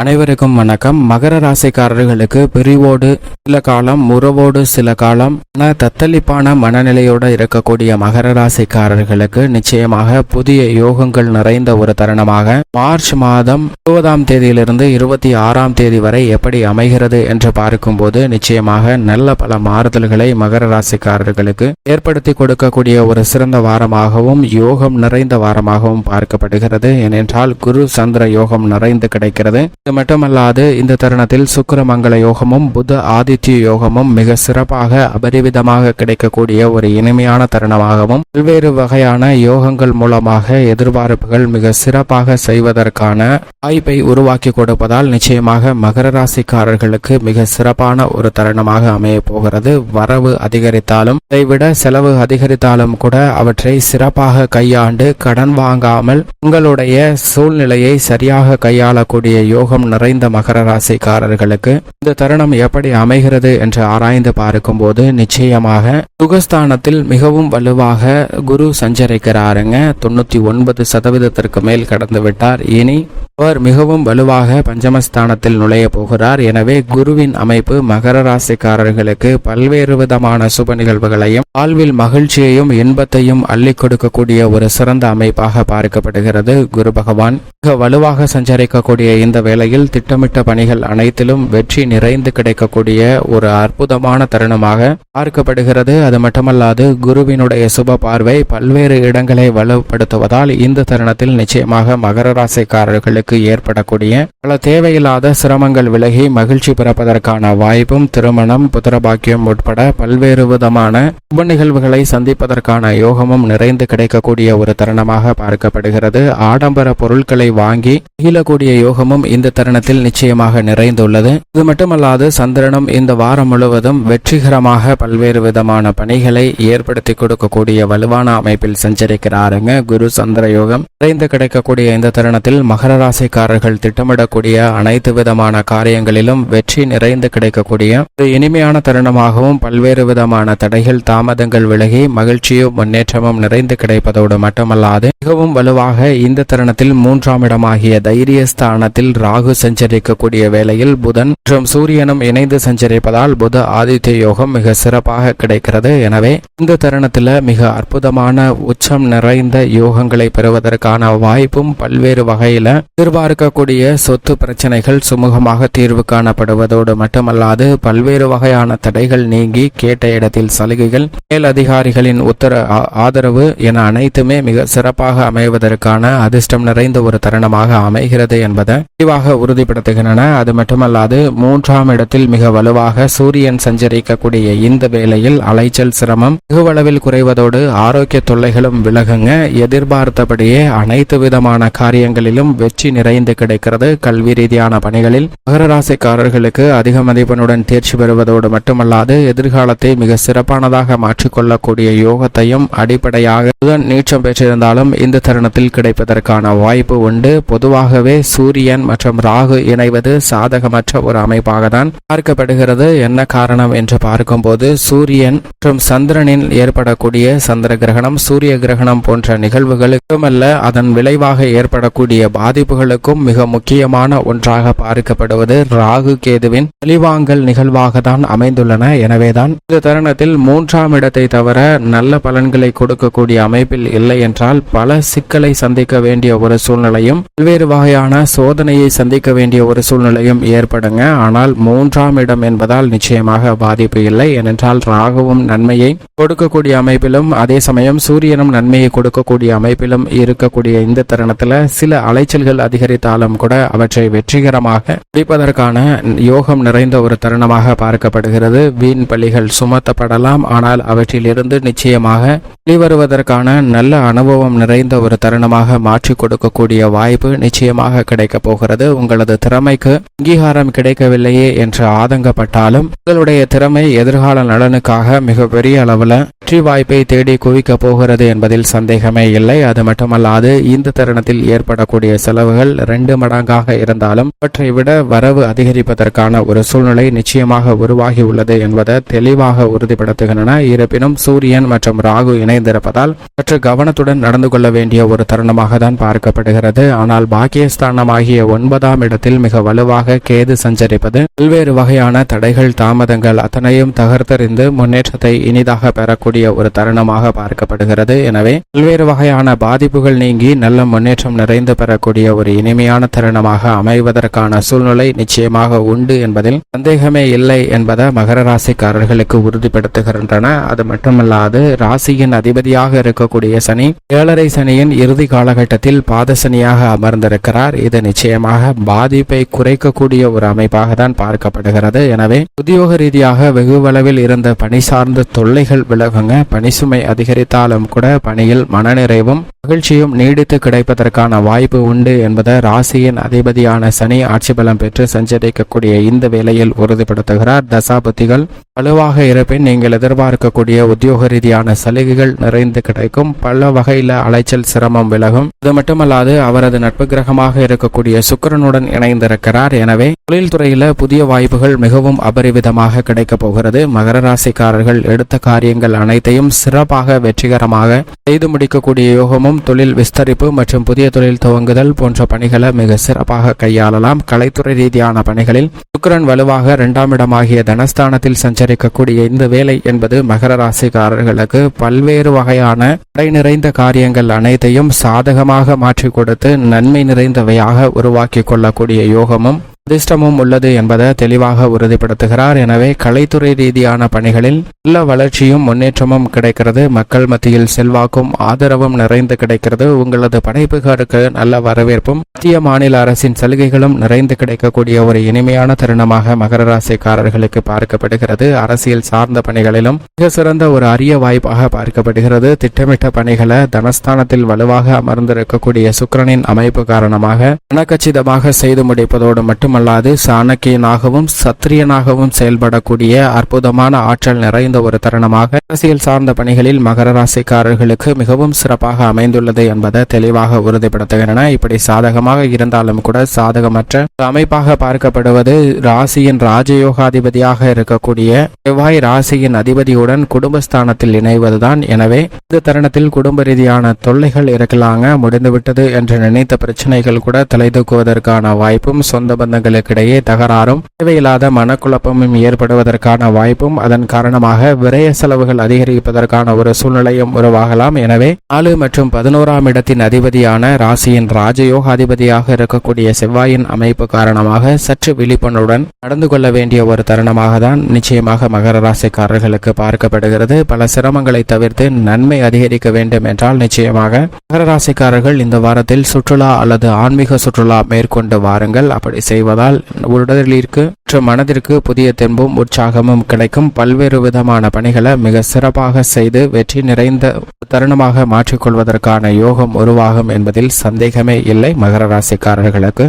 அனைவருக்கும் வணக்கம். மகர ராசிக்காரர்களுக்கு பிரிவோடு சில காலம் உறவோடு சில காலம் தத்தளிப்பான மனநிலையோடு இருக்கக்கூடிய மகர ராசிக்காரர்களுக்கு நிச்சயமாக புதிய யோகங்கள் நிறைந்த ஒரு தருணமாக மார்ச் மாதம் இருபதாம் தேதியிலிருந்து இருபத்தி ஆறாம் தேதி வரை எப்படி அமைகிறது என்று பார்க்கும்போது நிச்சயமாக நல்ல பல மாறுதல்களை மகர ராசிக்காரர்களுக்கு ஏற்படுத்தி கொடுக்கக்கூடிய ஒரு சிறந்த வாரமாகவும் யோகம் நிறைந்த வாரமாகவும் பார்க்கப்படுகிறது. ஏனென்றால் குரு சந்திர யோகம் நிறைந்து கிடைக்கிறது. இது மட்டுமல்லாது இந்த தருணத்தில் சுக்கிரமங்கல யோகமும் புத ஆதித்ய யோகமும் மிக சிறப்பாக அபரிவிதமாக கிடைக்கக்கூடிய ஒரு இனிமையான தருணமாகவும் பல்வேறு வகையான யோகங்கள் மூலமாக எதிர்பார்ப்புகள் மிக சிறப்பாக செய்வதற்கான வாய்ப்பை உருவாக்கி கொடுப்பதால் நிச்சயமாக மகர ராசிக்காரர்களுக்கு மிக சிறப்பான ஒரு தருணமாக அமைய போகிறது. வரவு அதிகரித்தாலும் இதைவிட செலவு அதிகரித்தாலும் கூட அவற்றை சிறப்பாக கையாண்டு கடன் வாங்காமல் உங்களுடைய சூழ்நிலையை சரியாக கையாளக்கூடிய யோகம் நிறைந்த மகர ராசிக்காரர்களுக்கு இந்த தருணம் எப்படி அமைகிறது என்று ஆராய்ந்து பார்க்கும் போது நிச்சயமாக சுகஸ்தானத்தில் மிகவும் வலுவாக குரு சஞ்சரிக்கிறாருங்க. தொண்ணூத்தி ஒன்பது சதவீதத்திற்கு மேல் கடந்து விட்டார் இனி அவர் மிகவும் வலுவாக பஞ்சமஸ்தானத்தில் நுழைய போகிறார். எனவே குருவின் அமைப்பு மகர ராசிக்காரர்களுக்கு பல்வேறு விதமான சுப நிகழ்வுகளையும் வாழ்வில் மகிழ்ச்சியையும் இன்பத்தையும் அள்ளி கொடுக்கக்கூடிய ஒரு சிறந்த அமைப்பாக பார்க்கப்படுகிறது. குரு பகவான் மிக வலுவாக சஞ்சரிக்கக்கூடிய இந்த வேலை வேளையில் திட்டமிட்ட பணிகள் அனைத்திலும் வெற்றி நிறைந்து கிடைக்கக்கூடிய ஒரு அற்புதமான தருணமாக பார்க்கப்படுகிறது. அது மட்டுமல்லாது குருவினுடைய சுப பார்வை பல்வேறு இடங்களை வலுப்படுத்துவதால் இந்த தருணத்தில் நிச்சயமாக மகர ராசிக்காரர்களுக்கு ஏற்படக்கூடிய பல தேவையில்லாத சிரமங்கள் விலகி மகிழ்ச்சி பிறப்பதற்கான வாய்ப்பும் திருமணம் புத்திரபாக்கியம் உட்பட பல்வேறு விதமான உப நிகழ்வுகளை சந்திப்பதற்கான யோகமும் நிறைந்து கிடைக்கக்கூடிய ஒரு தருணமாக பார்க்கப்படுகிறது. ஆடம்பர பொருட்களை வாங்கி மகிழக்கூடிய யோகமும் இந்த தருணத்தில் நிச்சயமாக நிறைந்துள்ளது. இது மட்டுமல்லாது சந்திரனும் இந்த வாரம் முழுவதும் வெற்றிகரமாக பல்வேறு விதமான பணிகளை ஏற்படுத்தி கொடுக்கக்கூடிய வலுவான அமைப்பில் சஞ்சரிக்கிறாருங்க. குரு சந்திர யோகம். நிறைந்து கிடைக்கக்கூடிய இந்த தருணத்தில் மகர ராசிக்காரர்கள் திட்டமிடக்கூடிய அனைத்து விதமான காரியங்களிலும் வெற்றி நிறைந்து கிடைக்கக்கூடிய ஒரு இனிமையான தருணமாகவும் பல்வேறு விதமான தடைகள் தாமதங்கள் விலகி மகிழ்ச்சியும் முன்னேற்றமும் நிறைந்து கிடைப்பதோடு மட்டுமல்லாது மிகவும் வலுவாக இந்த தருணத்தில் மூன்றாம் இடமாகிய தைரிய ஸ்தானத்தில் ராகு சஞ்சரிக்கக்கூடிய வேளையில் புதன் மற்றும் சூரியனும் இணைந்து சஞ்சரிப்பதால் புத ஆதித்ய யோகம் மிக சிறப்பாக கிடைக்கிறது. எனவே இந்த தருணத்தில் மிக அற்புதமான உச்சம் நிறைந்த யோகங்களை பெறுவதற்கான வாய்ப்பும் பல்வேறு வகையில் எதிர்பார்க்கக்கூடிய சொத்து பிரச்சனைகள் சுமூகமாக தீர்வு காணப்படுவதோடு மட்டுமல்லாது பல்வேறு வகையான தடைகள் நீங்கி கேட்ட இடத்தில் சலுகைகள் மேல் அதிகாரிகளின் உத்தர ஆதரவு என அனைத்துமே மிக சிறப்பாக அமைவதற்கான அதிர்ஷ்டம் நிறைந்த ஒரு தருணமாக அமைகிறது என்பதை தெளிவாக உறுதிப்படுத்துகின்றன. அது மட்டுமல்லாது மூன்றாம் இடத்தில் மிக வலுவாக சூரியன் சஞ்சரிக்கக்கூடிய இந்த வேளையில் அலைச்சல் சிரமம் வெகுவளவில் குறைவதோடு ஆரோக்கிய தொல்லைகளும் விலகுங்க. எதிர்பார்த்தபடியே அனைத்து விதமான காரியங்களிலும் வெற்றி நிறைந்து கிடைக்கிறது. கல்வி ரீதியான பணிகளில் மகர ராசிக்காரர்களுக்கு அதிக மதிப்பெண்ணுடன் தேர்ச்சி பெறுவதோடு மட்டுமல்லாது எதிர்காலத்தை மிக சிறப்பானதாக மாற்றிக்கொள்ளக்கூடிய யோகத்தையும் அடிப்படையாக புதன் நீச்சம் பெற்றிருந்தாலும் இந்த தருணத்தில் கிடைப்பதற்கான வாய்ப்பு உண்டு. பொதுவாகவே சூரியன் மற்றும் ராகு இணைவது சாதகமற்ற ஒரு அமைப்பாக தான் பார்க்கப்படுகிறது. என்ன காரணம் என்று பார்க்கும்போது சூரியன் மற்றும் சந்திரனில் ஏற்படக்கூடிய சந்திர கிரகணம் சூரிய கிரகணம் போன்ற நிகழ்வுகளுக்குமல்ல அதன் விளைவாக ஏற்படக்கூடிய பாதிப்புகளுக்கும் மிக முக்கியமான ஒன்றாக பார்க்கப்படுவது ராகு கேதுவின் தெளிவாங்கல் நிகழ்வாக தான் அமைந்துள்ளன. எனவேதான் இந்த தருணத்தில் மூன்றாம் இடத்தை தவிர நல்ல பலன்களை கொடுக்கக்கூடிய அமைப்பில் இல்லை என்றால் பல சிக்கலை சந்திக்க வேண்டிய ஒரு சூழ்நிலையும் பல்வேறு வகையான சோதனையை சந்திக்க வேண்டிய ஒரு சூழ்நிலையும் ஏற்படுங்க. ஆனால் மூன்றாம் இடம் என்பதால் நிச்சயமாக பாதிப்பு இல்லை. ஏனென்றால் ராகுவும் நன்மையை கொடுக்கக்கூடிய அமைப்பிலும் அதே சமயம் சூரியனும் நன்மையை கொடுக்கக்கூடிய அமைப்பிலும் இருக்கக்கூடிய இந்த தருணத்துல சில அலைச்சல்கள் அதிகரித்தாலும் கூட அவற்றை வெற்றிகரமாக முடிப்பதற்கான யோகம் நிறைந்த ஒரு தருணமாக பார்க்கப்படுகிறது. வீண் பள்ளிகள் சுமத்தப்படலாம். ஆனால் அவற்றிலிருந்து நிச்சயமாக வெளிவருவதற்கான நல்ல அனுபவம் நிறைந்த ஒரு தருணமாக மாற்றி கொடுக்கக்கூடிய வாய்ப்பு நிச்சயமாக கிடைக்கப் போகிறது. உங்களது திறமைக்கு அங்கீகாரம் கிடைக்கவில்லையே என்று ஆதங்கப்பட்டாலும் உங்களுடைய திறமை எதிர்கால நலனுக்காக மிகப்பெரிய அளவுல வெற்றி வாய்ப்பை தேடி குவிக்க போகிறது என்பதில் சந்தேகமே இல்லை. அது மட்டுமல்லாது இந்த தருணத்தில் ஏற்படக்கூடிய செலவுகள் ரெண்டு மடங்காக இருந்தாலும் அவற்றை விட வரவு அதிகரிப்பதற்கான ஒரு சூழ்நிலை நிச்சயமாக உருவாகி உள்ளது என்பதை தெளிவாக உறுதிப்படுத்துகின்றன. இருப்பினும் சூரியன் மற்றும் ராகு இணைந்திருப்பதால் சற்று கவனத்துடன் நடந்து கொள்ள வேண்டிய ஒரு தருணமாக தான் பார்க்கப்படுகிறது. ஆனால் பாக்கியஸ்தானமாகிய ஒன்பதாம் ஒன்பதாம் இடத்தில் மிக வலுவாக கேது சஞ்சரிப்பது பல்வேறு வகையான தடைகள் தாமதங்கள் அத்தனையும் தகர்த்தறிந்து முன்னேற்றத்தை இனிதாக பெறக்கூடிய ஒரு தருணமாக பார்க்கப்படுகிறது. எனவே பல்வேறு வகையான பாதிப்புகள் நீங்கி நல்ல முன்னேற்றம் நிறைந்து பெறக்கூடிய ஒரு இனிமையான தருணமாக அமைவதற்கான சூழ்நிலை நிச்சயமாக உண்டு என்பதில் சந்தேகமே இல்லை என்பதை மகர ராசிக்காரர்களுக்கு உறுதிப்படுத்துகின்றன. அது மட்டுமல்லாது ராசியின் அதிபதியாக இருக்கக்கூடிய சனி ஏழரை சனியின் இறுதி காலகட்டத்தில் பாதசனியாக அமர்ந்திருக்கிறார். இது நிச்சயமாக பாதிப்பை குறைக்கக்கூடிய ஒரு அமைப்பாக தான் பார்க்கப்படுகிறது. எனவே உத்தியோக ரீதியாக வெகுவளவில் இருந்த பணி சார்ந்த தொல்லைகள் விலகுங்க. பணிசுமை அதிகரித்தாலும் கூட பணியில் மனநிறைவும் மகிழ்ச்சியும் நீடித்து கிடைப்பதற்கான வாய்ப்பு உண்டு என்பதை ராசியின் அதிபதியான சனி ஆட்சி பலம் பெற்று சஞ்சரிக்கக்கூடிய இந்த வேளையில் உறுதிப்படுத்துகிறார். தசாபதிகள் வலுவாக இருப்பின் நீங்கள் எதிர்பார்க்கக்கூடிய உத்தியோக ரீதியான சலுகைகள் நிறைந்து கிடைக்கும். பல வகையில அலைச்சல் சிரமம் விலகும். அது மட்டுமல்லாது அவரது நட்பு கிரகமாக இருக்கக்கூடிய சுக்கிரனுடன் இணைந்திருக்கிறார். எனவே தொழில்துறையில புதிய வாய்ப்புகள் மிகவும் அபரிவிதமாக கிடைக்கப் போகிறது. மகர ராசிக்காரர்கள் எடுத்த காரியங்கள் அனைத்தையும் சிறப்பாக வெற்றிகரமாக செய்து முடிக்கக்கூடிய யோகமும் தொழில் விஸ்தரிப்பு மற்றும் புதிய தொழில் துவங்குதல் போன்ற பணிகளை மிக சிறப்பாக கையாளலாம். கலைத்துறை ரீதியான பணிகளில் சுக்கரன் வலுவாக இரண்டாம் இடமாகிய தனஸ்தானத்தில் சஞ்சரிக்கக்கூடிய இந்த வேலை என்பது மகர ராசிக்காரர்களுக்கு பல்வேறு வகையான தடை நிறைந்த காரியங்கள் அனைத்தையும் சாதகமாக மாற்றிக் கொடுத்து நன்மை நிறைந்தவையாக உருவாக்கி கொள்ளக்கூடிய யோகமும் அதிர்ஷ்டமும் உள்ளது என்பதை தெளிவாக உறுதிப்படுத்துகிறார். எனவே கலைத்துறை ரீதியான பணிகளில் நல்ல வளர்ச்சியும் முன்னேற்றமும் கிடைக்கிறது. மக்கள் மத்தியில் செல்வாக்கும் ஆதரவும் நிறைந்து கிடைக்கிறது. உங்களது படைப்புகளுக்கு நல்ல வரவேற்பும் மத்திய மாநில அரசின் சலுகைகளும் நிறைந்து கிடைக்கக்கூடிய ஒரு இனிமையான தருணமாக மகர ராசிக்காரர்களுக்கு பார்க்கப்படுகிறது. அரசியல் சார்ந்த பணிகளிலும் மிக சிறந்த ஒரு அரிய வாய்ப்பாக பார்க்கப்படுகிறது. திட்டமிட்ட பணிகளை தனஸ்தானத்தில் வலுவாக அமர்ந்திருக்கக்கூடிய சுக்கிரனின் அமைப்பு காரணமாக மனக்கச்சிதமாக செய்து முடிப்பதோடு மட்டுமல்லாது சாணக்கியனாகவும் சத்திரியனாகவும் செயல்படக்கூடிய அற்புதமான ஆற்றல் நிறைந்த ஒரு தருணமாக அரசியல் சார்ந்த பணிகளில் மகர ராசிக்காரர்களுக்கு மிகவும் சிறப்பாக அமைந்துள்ளது என்பதை தெளிவாக உறுதிப்படுத்துகின்றன. இப்படி சாதகமாக அமைப்பாக இருந்தாலும் கூட சாதகமற்ற அமைப்பாக பார்க்கப்படுவது ராசியின் ராஜயோகாதிபதியாக இருக்கக்கூடிய செவ்வாய் ராசியின் அதிபதியுடன் குடும்பஸ்தானத்தில் இணைவதுதான். எனவே இந்த தருணத்தில் குடும்ப ரீதியான தொல்லைகள் இருக்கலாங்க முடிந்துவிட்டது என்று நினைத்த பிரச்சனைகள் கூட தலைதூக்குவதற்கான வாய்ப்பும் சொந்த பந்தங்களுக்கிடையே தகராறும் தேவையில்லாத மனக்குழப்பமும் ஏற்படுவதற்கான வாய்ப்பும் அதன் காரணமாக விரய செலவுகள் அதிகரிப்பதற்கான ஒரு சூழ்நிலையும் உருவாகலாம். எனவே நாலு மற்றும் பதினோராம் இடத்தின் அதிபதியான ராசியின் ராஜயோகாதிபதி அதிபதியாக இருக்கக்கூடிய செவ்வாயின் அமைப்பு காரணமாக சற்று விழிப்புணர்வுடன் நடந்து கொள்ள வேண்டிய ஒரு தருணமாக தான் நிச்சயமாக மகர ராசிக்காரர்களுக்கு பார்க்கப்படுகிறது. பல சிரமங்களை தவிர்த்து நன்மை அதிகரிக்க வேண்டும் என்றால் நிச்சயமாக மகர ராசிக்காரர்கள் இந்த வாரத்தில் சுற்றுலா அல்லது ஆன்மீக சுற்றுலா மேற்கொண்டு வாருங்கள். அப்படி செய்வதால் உடலிற்கு மற்றும் மனதிற்கு புதிய தெம்பும் உற்சாகமும் கிடைக்கும். பல்வேறு விதமான பணிகளை மிக சிறப்பாக செய்து வெற்றி நிறைந்த தருணமாக மாற்றிக்கொள்வதற்கான யோகம் உருவாகும் என்பதில் சந்தேகமே இல்லை. மகர ராசிக்காரர்களுக்கு